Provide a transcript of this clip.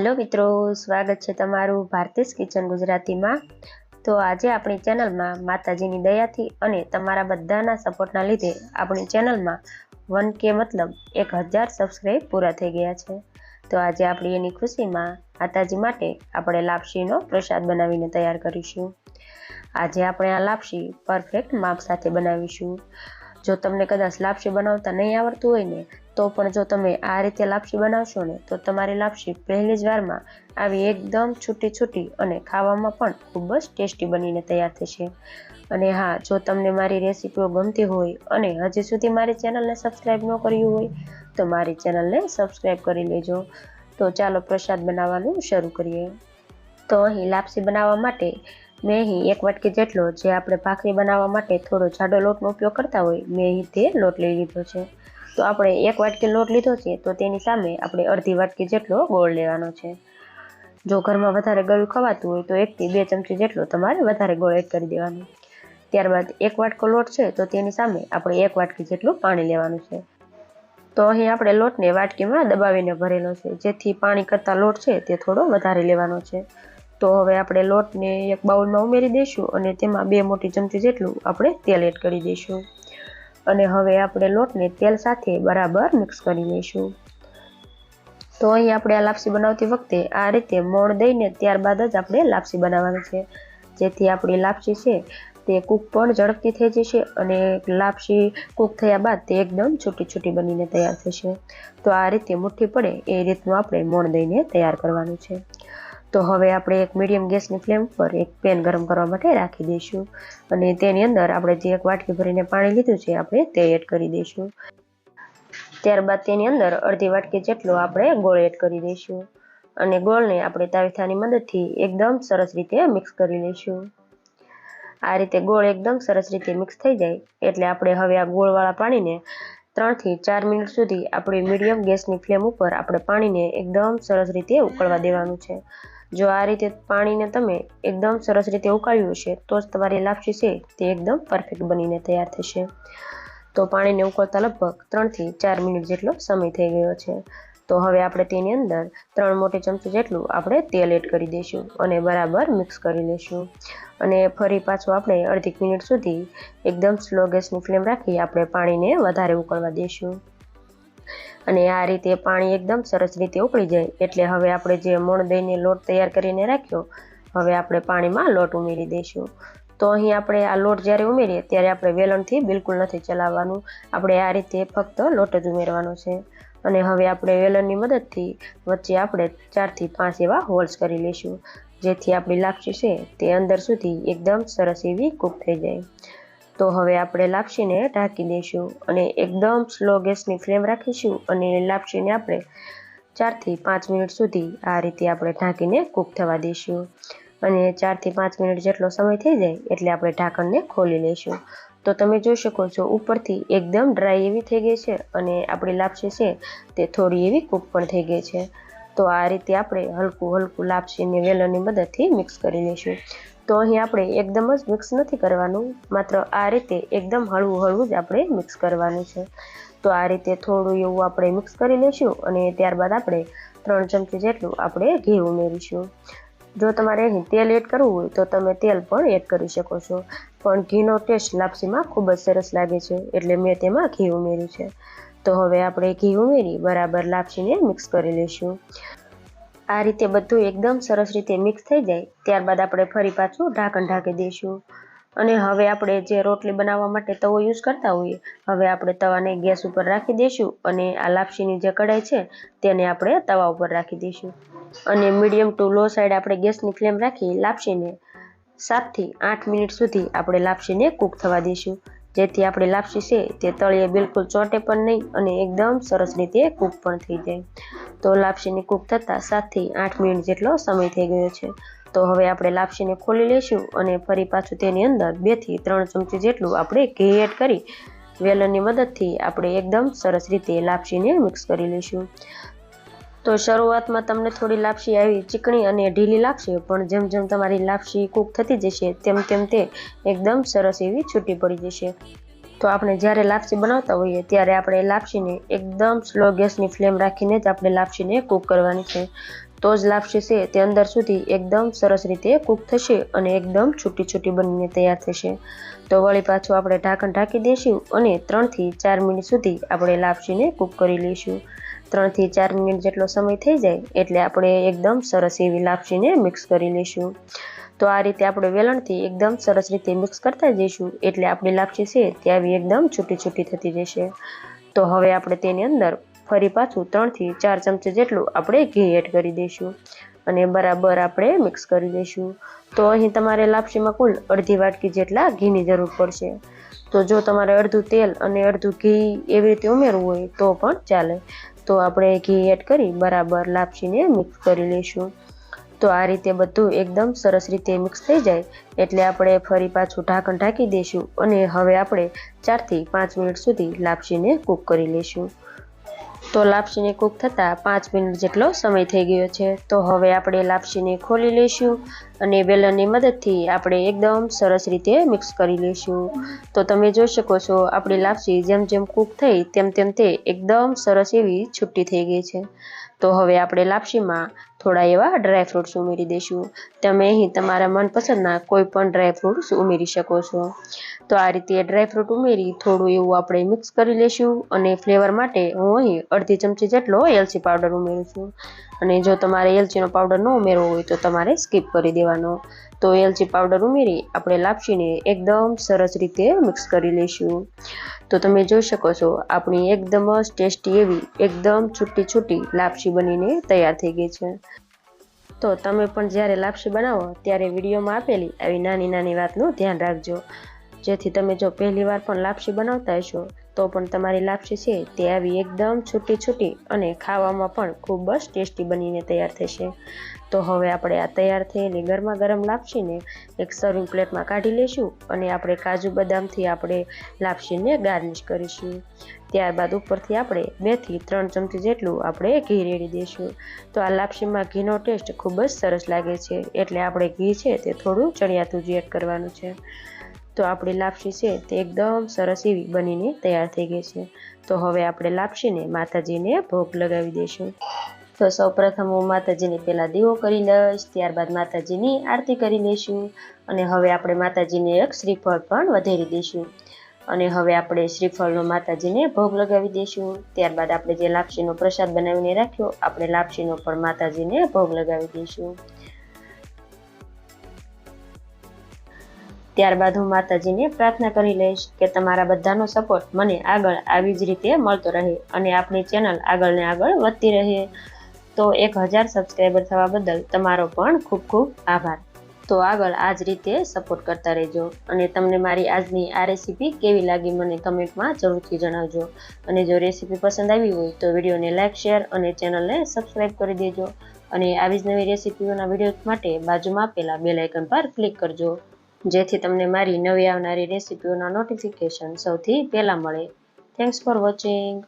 હાલો મિત્રો, સ્વાગત છે તમારું ભારતીસ કિચન ગુજરાતીમાં. તો આજે આપણી ચેનલમાં માતાજીની દયાથી અને તમારા બધાના સપોર્ટના લીધે આપણી ચેનલમાં વન કે મતલબ એક હજાર સબસ્ક્રાઈબ પૂરા થઈ ગયા છે. તો આજે આપણી એની ખુશીમાં માતાજી માટે આપણે લાપસીનો પ્રસાદ બનાવીને તૈયાર કરીશું. આજે આપણે આ લાપસી પરફેક્ટ માપ સાથે બનાવીશું. જો તમને કદાચ લાપસી બનાવતા નહીં આવડતું હોય ને તો પણ જો તમે આ રીતે લાપસી બનાવશો ને, તો તમારી લાપસી પહેલી જ વારમાં આવી એકદમ છૂટી છૂટી અને ખાવામાં પણ ખૂબ જ ટેસ્ટી બનીને તૈયાર થશે. અને હા, જો તમને મારી રેસીપીઓ ગમતી હોય અને હજી સુધી મારી ચેનલને સબસ્ક્રાઈબ ન કર્યું હોય, તો મારી ચેનલને સબસ્ક્રાઈબ કરી લેજો. તો ચાલો પ્રસાદ બનાવવાનું શરૂ કરીએ. તો અહીં લાપસી બનાવવા માટે મેં અહીં એક વાટકી જેટલો જે આપણે ભાખરી બનાવવા માટે થોડો જાડો લોટનો ઉપયોગ કરતા હોય, મેં અહીં તે લોટ લઈ લીધો છે. તો આપણે એક વાટકી લોટ લીધો છે, તો તેની સામે આપણે અડધી વાટકી જેટલો ગોળ લેવાનો છે. જો ઘરમાં વધારે ગળું ખવાતું હોય તો એકથી બે ચમચી જેટલો તમારે વધારે ગોળ એડ કરી દેવાનો. ત્યારબાદ એક વાટકો લોટ છે, તો તેની સામે આપણે એક વાટકી જેટલું પાણી લેવાનું છે. તો અહીં આપણે લોટને વાટકીમાં દબાવીને ભરેલો છે, જેથી પાણી કરતાં લોટ છે તે થોડો વધારે લેવાનો છે. તો હવે આપણે લોટને એક બાઉલમાં ઉમેરી દઈશું અને તેમાં બે મોટી ચમચી જેટલું આપણે તેલ એડ કરી દઈશું. અને હવે આપણે લોટને તેલ સાથે બરાબર મિક્સ કરી લઈશું. તો અહીં આપણે આ લાપસી બનાવતી વખતે આ રીતે મોણ દઈને ત્યારબાદ જ આપણે લાપસી બનાવવાની છે. જેથી આપણી લાપસી છે તે કૂક પણ ઝડપથી થઈ જશે અને લાપસી કૂક થયા બાદ તે એકદમ છૂટી છૂટી બનીને તૈયાર થશે. તો આ રીતે મુઠ્ઠી પડે એ રીતનું આપણે મોણ દઈને તૈયાર કરવાનું છે. તો હવે આપણે એક મીડિયમ ગેસની ફ્લેમ પર એક પેન ગરમ કરવા માટે રાખી દઈશું. અને તેની અંદર આપણે જે એક વાટકી ભરીને પાણી લીધું છે આપણે તે એડ કરી દઈશું. ત્યારબાદ તેની અંદર અડધી વાટકી જેટલો આપણે ગોળ એડ કરી દઈશું. અને ગોળને આપણે તાવીથાની મદદથી એકદમ સરસ રીતે મિક્સ કરી લઈશું. આ રીતે ગોળ એકદમ સરસ રીતે મિક્સ થઈ જાય એટલે આપણે હવે આ ગોળવાળા પાણીને ત્રણથી ચાર મિનિટ સુધી આપણી મીડિયમ ગેસની ફ્લેમ ઉપર આપણે પાણીને એકદમ સરસ રીતે ઉકળવા દેવાનું છે. જો આ રીતે પાણીને તમે એકદમ સરસ રીતે ઉકાળ્યું છે તો જ તમારી લાપસી છે તે એકદમ પરફેક્ટ બનીને તૈયાર થશે. તો પાણીને ઉકળતા લગભગ ત્રણથી ચાર મિનિટ જેટલો સમય થઈ ગયો છે. તો હવે આપણે તેની અંદર ત્રણ મોટી ચમચી જેટલું આપણે તેલ એડ કરી દઈશું અને બરાબર મિક્સ કરી લઈશું. અને ફરી પાછું આપણે અડધી મિનિટ સુધી એકદમ સ્લો ગેસની ફ્લેમ રાખી આપણે પાણીને વધારે ઉકળવા દઈશું. અને આ રીતે પાણી એકદમ સરસ રીતે ઉકળી જાય. એટલે હવે આપણે જે મોણ દહીંને લોટ તૈયાર કરીને રાખ્યો, હવે આપણે પાણીમાં લોટ ઉમેરી દઈશું. તો અહીં આપણે આ લોટ જ્યારે ઉમેરીએ, ત્યારે આપણે વેલણથી બિલકુલ નથી ચલાવવાનું. આપણે આ રીતે ફક્ત લોટ જ ઉમેરવાનો છે. અને હવે આપણે વેલણની મદદથી વચ્ચે આપણે ચારથી પાંચ એવા હોલ્સ કરી લઈશું. જેથી આપણી લાપસી છે તે અંદર સુધી એકદમ સરસ એવી કૂક થઈ જાય. તો હવે આપણે લાપસીને ઢાંકી દઈશું અને એકદમ સ્લો ગેસની ફ્લેમ રાખીશું અને લાપસીને આપણે ચારથી પાંચ મિનિટ સુધી આ રીતે આપણે ઢાંકીને કૂક થવા દઈશું. અને ચારથી પાંચ મિનિટ જેટલો સમય થઈ જાય એટલે આપણે ઢાંકણને ખોલી લઈશું. તો તમે જોઈ શકો છો ઉપરથી એકદમ ડ્રાય એવી થઈ ગઈ છે અને આપણી લાપસી છે તે થોડી એવી કૂક પણ થઈ ગઈ છે. તો આ રીતે આપણે હલકું હલકું લાપસીને વેલણની મદદથી મિક્સ કરી લઈશું. તો અહીં આપણે એકદમ જ મિક્સ નથી કરવાનું. માત્ર આ રીતે એકદમ હળવું હળવું જ આપણે મિક્સ કરવાનું છે. તો આ રીતે થોડું એવું આપણે મિક્સ કરી લઈશું અને ત્યારબાદ આપણે ત્રણ ચમચી જેટલું આપણે ઘી ઉમેરીશું. જો તમારે અહીં તેલ એડ કરવું હોય તો તમે તેલ પણ એડ કરી શકો છો. પણ ઘીનો ટેસ્ટ લાપસીમાં ખૂબ જ સરસ લાગે છે એટલે મેં તેમાં ઘી ઉમેર્યું છે. તો હવે આપણે ઘી ઉમેરી બરાબર લાપસીને મિક્સ કરી લઈશું આ રીતે બધું એકદમ સરસ રીતે મિક્સ થઈ જાય, ત્યારબાદ આપણે ફરી પાછું ઢાંકણ ઢાંકી દઈશું. અને હવે આપણે જે રોટલી બનાવવા માટે તવો યુઝ કરતા હોઈએ, હવે આપણે તવાને ગેસ ઉપર રાખી દઈશું અને આ લાપસીની જે કઢાઈ છે, તેને આપણે તવા ઉપર રાખી દઈશું. અને મીડિયમ ટુ લો સાઈડ આપણે ગેસની ફ્લેમ રાખી લાપસીને સાતથી આઠ મિનિટ સુધી આપણે લાપસીને કૂક થવા દઈશું. જેથી આપણી લાપસી છે તે તળિયે બિલકુલ ચોટે પણ નહીં અને એકદમ સરસ રીતે કૂક પણ થઈ જાય. તો લાપસીની કૂક થતાં સાતથી આઠ મિનિટ જેટલો સમય થઈ ગયો છે. તો હવે આપણે લાપસીને ખોલી લઈશું અને ફરી પાછું તેની અંદર બેથી ત્રણ ચમચી જેટલું આપણે ઘી એડ કરી વેલણની મદદથી આપણે એકદમ સરસ રીતે લાપસીને મિક્સ કરી લઈશું. તો શરૂઆતમાં તમને થોડી લાપસી આવી ચીકણી અને ઢીલી લાગશે, પણ જેમ જેમ તમારી લાપસી કૂક થતી જશે, તેમ તેમ તે એકદમ સરસ એવી છૂટી પડી જશે. તો આપણે જ્યારે લાપસી બનાવતા હોઈએ ત્યારે આપણે લાપસીને એકદમ સ્લો ગેસની ફ્લેમ રાખીને જ આપણે લાપસીને કૂક કરવાની છે. તો જ લાપસી છે તે અંદર સુધી એકદમ સરસ રીતે કૂક થશે અને એકદમ છૂટી છૂટી બનીને તૈયાર થશે. તો વળી પાછું આપણે ઢાંકણ ઢાંકી દઈશું અને ત્રણથી ચાર મિનિટ સુધી આપણે લાપસીને કૂક કરી લઈશું. ત્રણથી ચાર મિનિટ જેટલો સમય થઈ જાય એટલે આપણે એકદમ સરસ એવી લાપસીને મિક્સ કરી લઈશું. તો આ રીતે આપણે વેલણથી એકદમ સરસ રીતે મિક્સ કરતા જઈશું. એટલે આપણી લાપસી છે તે આવી એકદમ છૂટી છૂટી થતી જશે. તો હવે આપણે તેની અંદર ફરી પાછું ત્રણથી ચાર ચમચી જેટલું આપણે ઘી એડ કરી દઈશું. અને બરાબર આપણે મિક્સ કરી દઈશું. તો અહીં તમારે લાપસીમાં કુલ અડધી વાટકી જેટલા ઘીની જરૂર પડશે. તો જો તમારે અડધું તેલ અને અડધું ઘી એવી રીતે ઉમેરવું હોય તો પણ ચાલે. તો આપણે ઘી એડ કરી બરાબર લાપસીને મિક્સ કરી લઈશું. તો આ રીતે બધું એકદમ સરસ રીતે મિક્સ થઈ જાય એટલે આપણે ફરી પાછું ઢાંકણ ઢાંકી દઈશું અને હવે આપણે ચારથી પાંચ મિનિટ સુધી લાપસીને કૂક કરી લઈશું. તો લાપસીને કૂક થતાં પાંચ મિનિટ જેટલો સમય થઈ ગયો છે. તો હવે આપણે લાપસીને ખોલી લઈશું અને બેલનની મદદથી આપણે એકદમ સરસ રીતે મિક્સ કરી લઈશું. તો તમે જોઈ શકો છો આપણી લાપસી જેમ જેમ કૂક થઈ તેમ તેમ તે એકદમ સરસ એવી છૂટી થઈ ગઈ છે. તો હવે આપણે લાપસીમાં થોડા એવા ડ્રાય ફ્રૂટ્સ ઉમેરી દઈશું તમે અહીં તમારા મનપસંદના કોઈ પણ ડ્રાય ફ્રૂટ્સ ઉમેરી શકો છો. તો આ રીતે ડ્રાય ફ્રૂટ ઉમેરી થોડું એવું આપણે મિક્સ કરી લઈશું અને ફ્લેવર માટે હું અહીં અડધી ચમચી જેટલો એલચી પાવડર ઉમેરું છું. અને જો તમારે એલચીનો પાવડર ન ઉમેરવો હોય તો તમારે સ્કીપ કરી દેવાનો. તો એલચી પાવડર ઉમેરી આપણે લાપસીને એકદમ સરસ રીતે મિક્સ કરી લઈશું તો તમે જોઈ શકો છો, આપણી એકદમ જ ટેસ્ટી એવી એકદમ છૂટી છૂટી લાપસી બનીને તૈયાર થઈ ગઈ છે. તો તમે પણ જ્યારે લાપસી બનાવો ત્યારે વિડીયોમાં આપેલી આવી નાની નાની વાતનું ધ્યાન રાખજો. જેથી તમે જો પહેલી વાર પણ લાપસી બનાવતા હશો, તો પણ તમારી લાપસી છે તે આવી એકદમ છૂટી છૂટી અને ખાવામાં પણ ખૂબ જ ટેસ્ટી બનીને તૈયાર થશે. તો હવે આપણે આ તૈયાર થયેલી ગરમા ગરમ લાપસીને એક સર્વિંગ પ્લેટમાં કાઢી લઈશું અને આપણે કાજુ બદામથી આપણે લાપસીને ગાર્નિશ કરીશું. ત્યારબાદ ઉપરથી આપણે બેથી ત્રણ ચમચી જેટલું આપણે ઘી રેડી દઈશું. તો આ લાપસીમાં ઘીનો ટેસ્ટ ખૂબ જ સરસ લાગે છે, એટલે આપણે ઘી છે તે થોડું ચણિયાતું જ એડ કરવાનું છે. તો આપણી લાપસી છે તે એકદમ સરસ એવી બનીને તૈયાર થઈ ગઈ છે. તો હવે આપણે લાપસીને માતાજીને ભોગ લગાવી દઈશું. તો સૌપ્રથમ હું માતાજીની પહેલાં દીવો કરી લઈશ, ત્યારબાદ માતાજીની આરતી કરી લઈશું અને હવે આપણે માતાજીને એક શ્રીફળ પણ વધેરી દઈશું. અને હવે આપણે શ્રીફળનો માતાજીને ભોગ લગાવી દઈશું. ત્યારબાદ આપણે જે લાપસીનો પ્રસાદ બનાવીને રાખ્યો, આપણે લાપસીનો પણ માતાજીને ભોગ લગાવી દઈશું. ત્યારબાદ હું માતાજીને પ્રાર્થના કરી લઈશ કે તમારા બધાનો સપોર્ટ મને આગળ આવી જ રીતે મળતો રહે અને આપણી ચેનલ આગળ ને આગળ વધતી રહે. તો એક હજાર સબસ્ક્રાઈબર થવા બદલ તમારો પણ ખૂબ ખૂબ આભાર. તો આગળ આ જ રીતે સપોર્ટ કરતા રહેજો અને તમને મારી આજની આ રેસીપી કેવી લાગી મને કમેન્ટમાં જરૂરથી જણાવજો. અને જો રેસીપી પસંદ આવી હોય તો વિડીયોને લાઇક શેર અને ચેનલને સબસ્ક્રાઈબ કરી દેજો. અને આવી જ નવી રેસીપીઓના વીડિયો માટે બાજુમાં આપેલા બેલ પર ક્લિક કરજો. જેથી તમને મારી નવી આવનારી રેસીપીઓના નોટિફિકેશન સૌથી પહેલાં મળે. Thanks for watching